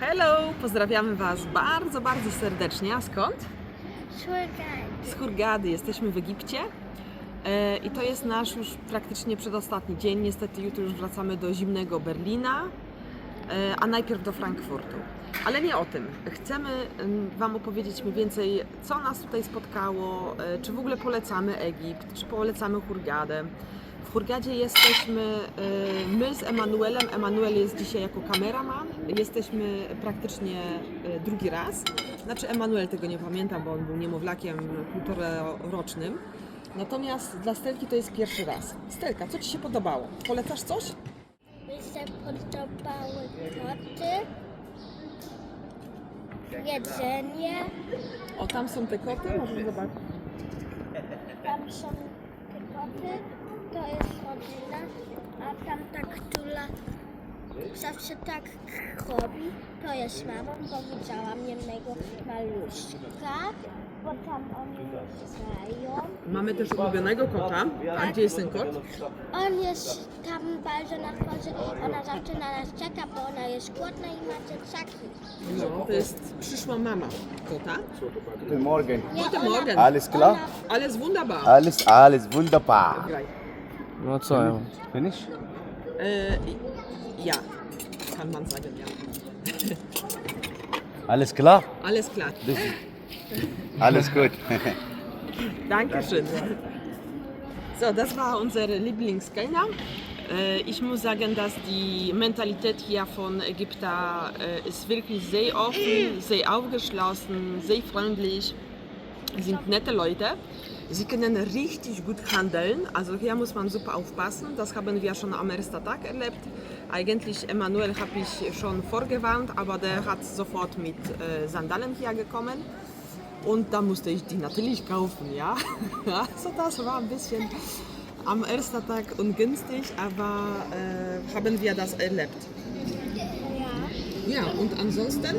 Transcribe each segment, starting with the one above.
Hello! Pozdrawiamy Was bardzo, bardzo serdecznie. A skąd? Szukaj. Z Hurgady. Jesteśmy w Egipcie. E, I to jest nasz już praktycznie przedostatni dzień. Niestety jutro już wracamy do zimnego Berlina, e, a najpierw do Frankfurtu. Ale nie o tym. Chcemy em, Wam opowiedzieć mniej więcej, co nas tutaj spotkało, e, czy w ogóle polecamy Egipt, czy polecamy Hurgadę. W Hurgadzie jesteśmy e, my z Emanuelem. Emanuel jest dzisiaj jako kameraman. Jesteśmy praktycznie e, drugi raz. Znaczy Emanuel tego nie pamięta, bo on był niemowlakiem półtora rocznym. Natomiast dla Stelki to jest pierwszy raz. Stelka, co Ci się podobało? Polecasz coś? Mi się podobały koty. Jedzenie. O, tam są te koty, możesz zobaczyć. Tam są te koty. To jest rodzina. A tam ta, która zawsze tak robi, to jest mamą, bo widziałam jednego maluszka, bo tam oni mieszkają. Mamy też ulubionego kota. A gdzie jest ten kot? On jest tam bardzo na wchodzie. Ona zawsze na nas czeka, bo ona jest głodna i ma dzieciaki. No, to jest przyszła mama kota. Guten Morgen. Nie, Guten Morgen. Alles klar? Ona, Ale z wunderbar. Alles, alles wunderbar. Graj. No co ja? Finish? E, ja. Kann man sagen, ja. Alles klar? Alles klar. Alles gut. Dankeschön. So, das war unser Lieblingskellner. Äh, Ich muss sagen, dass die Mentalität hier von Ägypter äh, ist wirklich sehr offen, sehr aufgeschlossen, sehr freundlich, sind nette Leute. Sie können richtig gut handeln, also hier muss man super aufpassen. Das haben wir schon am ersten Tag erlebt. Eigentlich Emanuel habe ich schon vorgewarnt, aber der hat sofort mit äh, Sandalen hier gekommen. Und da musste ich die natürlich kaufen, ja. Also das war ein bisschen am ersten Tag ungünstig, aber äh, haben wir das erlebt. ja. Und ansonsten,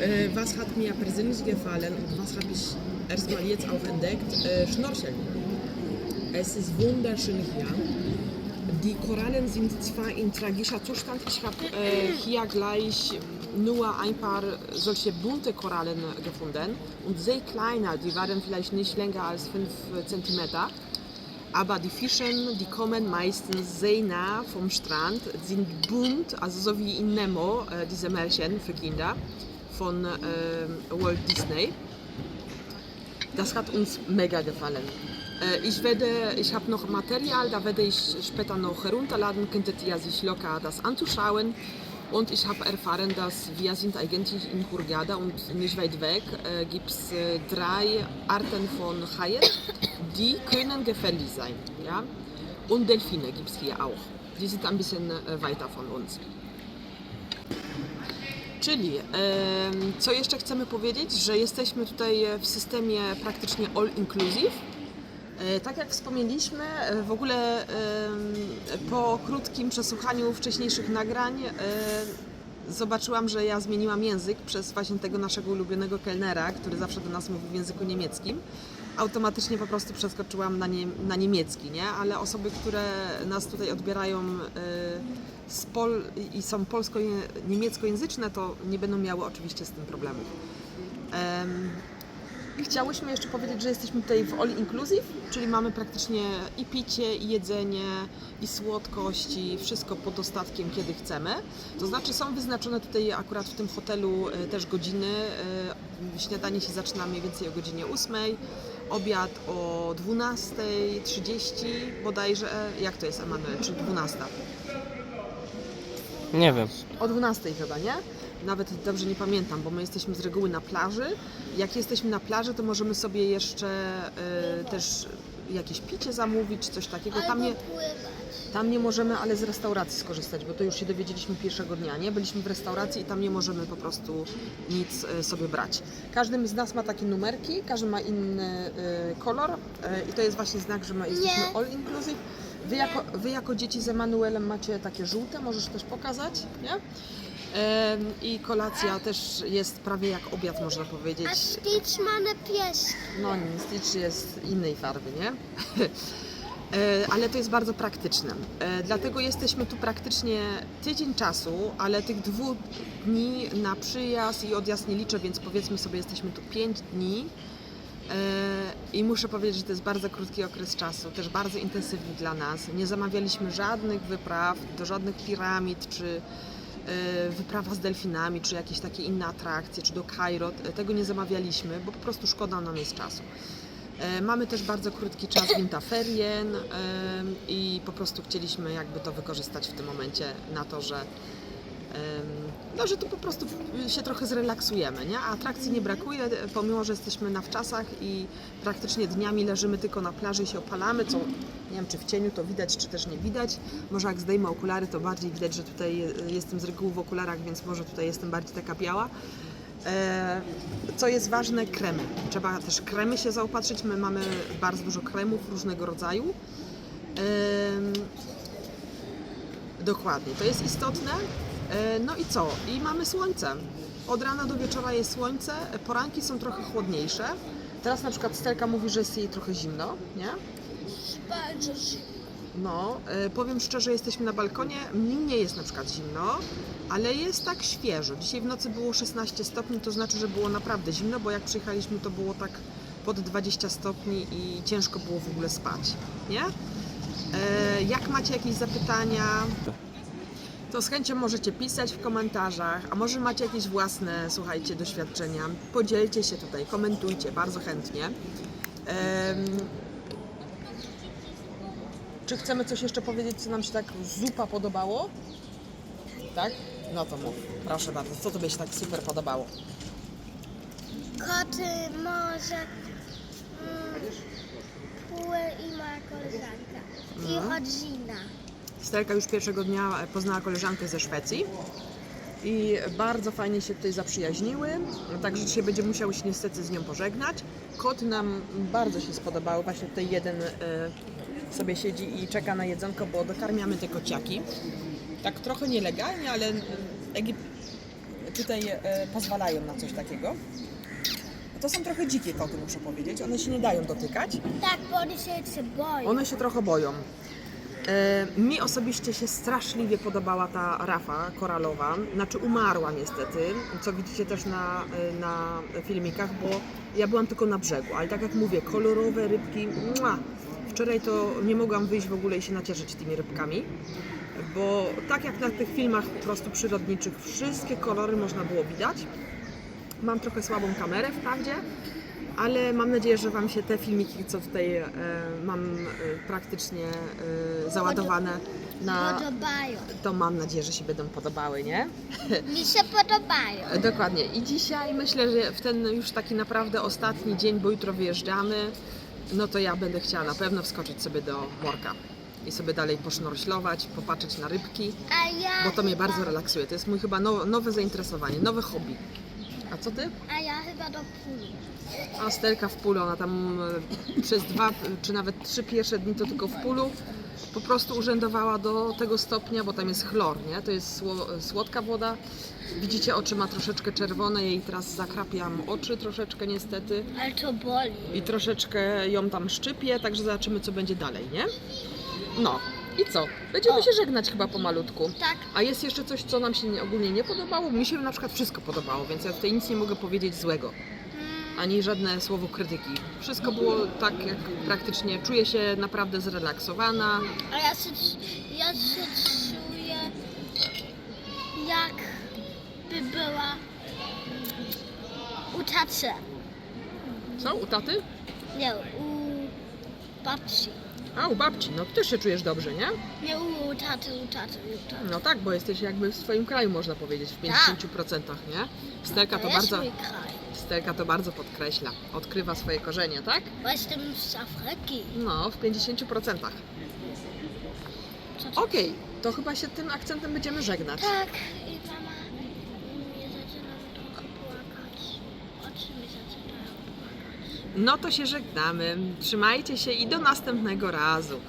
äh, was hat mir persönlich gefallen und was habe ich erstmal jetzt auch entdeckt? Äh, Schnorcheln. Es ist wunderschön hier. Die Korallen sind zwar in tragischer Zustand. Ich habe äh, hier gleich nur ein paar solche bunte Korallen gefunden und sehr kleine. Die waren vielleicht nicht länger als 5 cm. Aber die Fische, die kommen meistens sehr nah vom Strand, sind bunt, also so wie in Nemo, äh, diese Märchen für Kinder von äh, Walt Disney. Das hat uns mega gefallen. Äh, Ich werde, ich habe noch Material, da werde ich später noch herunterladen, könntet ihr sich locker das anzuschauen. Und ich habe erfahren, dass wir sind eigentlich in Hurghada und nicht weit weg äh, gibt es äh, drei Arten von Haien, die können gefährlich sein. Ja? Und Delfine gibt es hier auch. Die sind ein bisschen äh, weiter von uns. Czyli, co jeszcze chcemy powiedzieć, że jesteśmy tutaj w systemie praktycznie all inclusive. E, Tak jak wspomnieliśmy, e, w ogóle po krótkim przesłuchaniu wcześniejszych nagrań e, zobaczyłam, że ja zmieniłam język przez właśnie tego naszego ulubionego kelnera, który zawsze do nas mówi w języku niemieckim. Automatycznie po prostu przeskoczyłam na, nie, na niemiecki, nie? Ale osoby, które nas tutaj odbierają z Pol i są polsko-niemieckojęzyczne, to nie będą miały oczywiście z tym problemów. Em, Chciałyśmy jeszcze powiedzieć, że jesteśmy tutaj w All Inclusive, czyli mamy praktycznie i picie, i jedzenie, i słodkości, wszystko pod dostatkiem, kiedy chcemy. To znaczy są wyznaczone tutaj akurat w tym hotelu e, też godziny. E, Śniadanie się zaczyna mniej więcej o godzinie 8, obiad o 12.30 bodajże. Jak to jest, Emanuel? Czy 12? Nie wiem. O 12 chyba, nie? Nawet dobrze nie pamiętam, bo my jesteśmy z reguły na plaży. Jak jesteśmy na plaży, to możemy sobie jeszcze e, też jakieś picie zamówić, coś takiego. Tam nie, pływać. Tam nie możemy, ale z restauracji skorzystać, bo to już się dowiedzieliśmy pierwszego dnia, nie? Byliśmy w restauracji i tam nie możemy po prostu nic e, sobie brać. Każdy z nas ma takie numerki, każdy ma inny e, kolor e, i to jest właśnie znak, że my jesteśmy all inclusive. Wy jako, wy jako dzieci z Emanuelem macie takie żółte, możesz też pokazać, nie? I kolacja też jest prawie jak obiad, można powiedzieć. A Stitch ma na pies. No, nie, Stitch jest innej farby, nie? E, ale to jest bardzo praktyczne. E, Dlatego jesteśmy tu praktycznie tydzień czasu, ale tych dwóch dni na przyjazd i odjazd nie liczę, więc powiedzmy sobie, jesteśmy tu pięć dni. E, I muszę powiedzieć, że to jest bardzo krótki okres czasu, też bardzo intensywny dla nas. Nie zamawialiśmy żadnych wypraw do żadnych piramid, czy wyprawa z delfinami, czy jakieś takie inne atrakcje, czy do Kairo. Tego nie zamawialiśmy, bo po prostu szkoda nam jest czasu. E, Mamy też bardzo krótki czas winterferien e, i po prostu chcieliśmy jakby to wykorzystać w tym momencie na to, że no, że tu po prostu się trochę zrelaksujemy, nie? A atrakcji nie brakuje, pomimo, że jesteśmy na wczasach i praktycznie dniami leżymy tylko na plaży i się opalamy, co nie wiem, czy w cieniu to widać, czy też nie widać. Może jak zdejmę okulary, to bardziej widać, że tutaj jestem z reguły w okularach, więc może tutaj jestem bardziej taka biała. E, Co jest ważne, kremy. Trzeba też kremy się zaopatrzyć. My mamy bardzo dużo kremów różnego rodzaju. Em, Dokładnie, to jest istotne. E, No i co? I mamy słońce. Od rana do wieczora jest słońce, poranki są trochę chłodniejsze. Teraz na przykład Stelka mówi, że jest jej trochę zimno, nie? Bardzo No, e, powiem szczerze, jesteśmy na balkonie. Mi nie jest na przykład zimno, ale jest tak świeżo. Dzisiaj w nocy było 16 stopni, to znaczy, że było naprawdę zimno, bo jak przyjechaliśmy, to było tak pod 20 stopni i ciężko było w ogóle spać, nie? E, jak macie jakieś zapytania, to z chęcią możecie pisać w komentarzach, a może macie jakieś własne, słuchajcie, doświadczenia. Podzielcie się tutaj, komentujcie, bardzo chętnie. Czy chcemy coś jeszcze powiedzieć, co nam się tak zupa podobało? Tak? No to mów. Proszę bardzo. Co Tobie się tak super podobało? Koty, morze, mm, Puły i moja koleżanka. I rodzina. Stelka już pierwszego dnia poznała koleżankę ze Szwecji i bardzo fajnie się tutaj zaprzyjaźniły, także dzisiaj będzie musiał się niestety z nią pożegnać. Kot nam bardzo się spodobał, właśnie tutaj jeden e, sobie siedzi i czeka na jedzonko, bo dokarmiamy te kociaki. Tak trochę nielegalnie, ale e, Egip tutaj e, pozwalają na coś takiego. To są trochę dzikie koty, muszę powiedzieć. One się nie dają dotykać. Tak, bo się, się boją. One się trochę boją. E, mi osobiście się straszliwie podobała ta rafa koralowa, znaczy umarła niestety, co widzicie też na, e, na filmikach, bo ja byłam tylko na brzegu, ale tak jak mówię, kolorowe rybki, mua! Wczoraj to nie mogłam wyjść w ogóle i się nacieszyć tymi rybkami, bo tak jak na tych filmach po prostu przyrodniczych, wszystkie kolory można było widać. Mam trochę słabą kamerę wprawdzie, ale mam nadzieję, że Wam się te filmiki, co tutaj e, mam e, praktycznie e, załadowane na... Podobają. To mam nadzieję, że się będą podobały, nie? Mi się podobają. Dokładnie. I dzisiaj myślę, że w ten już taki naprawdę ostatni dzień, bo jutro wyjeżdżamy, no to ja będę chciała na pewno wskoczyć sobie do morka i sobie dalej posznorślować, popatrzeć na rybki, A ja bo to mnie bardzo relaksuje. To jest mój chyba no, nowe zainteresowanie, nowe hobby. A co Ty? A ja chyba do puli. A Stelka w pulu, ona tam e, przez dwa czy nawet trzy pierwsze dni to tylko w pulu po prostu urzędowała do tego stopnia, bo tam jest chlor, nie? To jest sło, słodka woda. Widzicie, oczy ma troszeczkę czerwone, jej teraz zakrapiam oczy troszeczkę niestety Ale to boli. i troszeczkę ją tam szczypię, także zobaczymy co będzie dalej, nie? No. I co? Będziemy się żegnać chyba pomalutku. Tak. A jest jeszcze coś, co nam się nie, ogólnie nie podobało? Mi się na przykład wszystko podobało, więc ja tutaj nic nie mogę powiedzieć złego ani żadne słowo krytyki. Wszystko było tak, jak praktycznie czuję się naprawdę zrelaksowana. A ja się, ja się czuję jak by była u taty. Co, u taty? Nie, u babci. A, u babci, no też się czujesz dobrze, nie? Nie u taty, u taty, u taty. No tak, bo jesteś jakby w swoim kraju, można powiedzieć, w 50%, nie? Stelka to jest bardzo, mój kraj. Stelka to bardzo podkreśla, odkrywa swoje korzenie, tak? Bo jestem z Afryki. No, w 50%. Co to? Okej, to chyba się tym akcentem będziemy żegnać. Tak, i mama mnie zaczyna trochę płakać. Oczy mi zaczynają płakać. No to się żegnamy. Trzymajcie się i do następnego razu.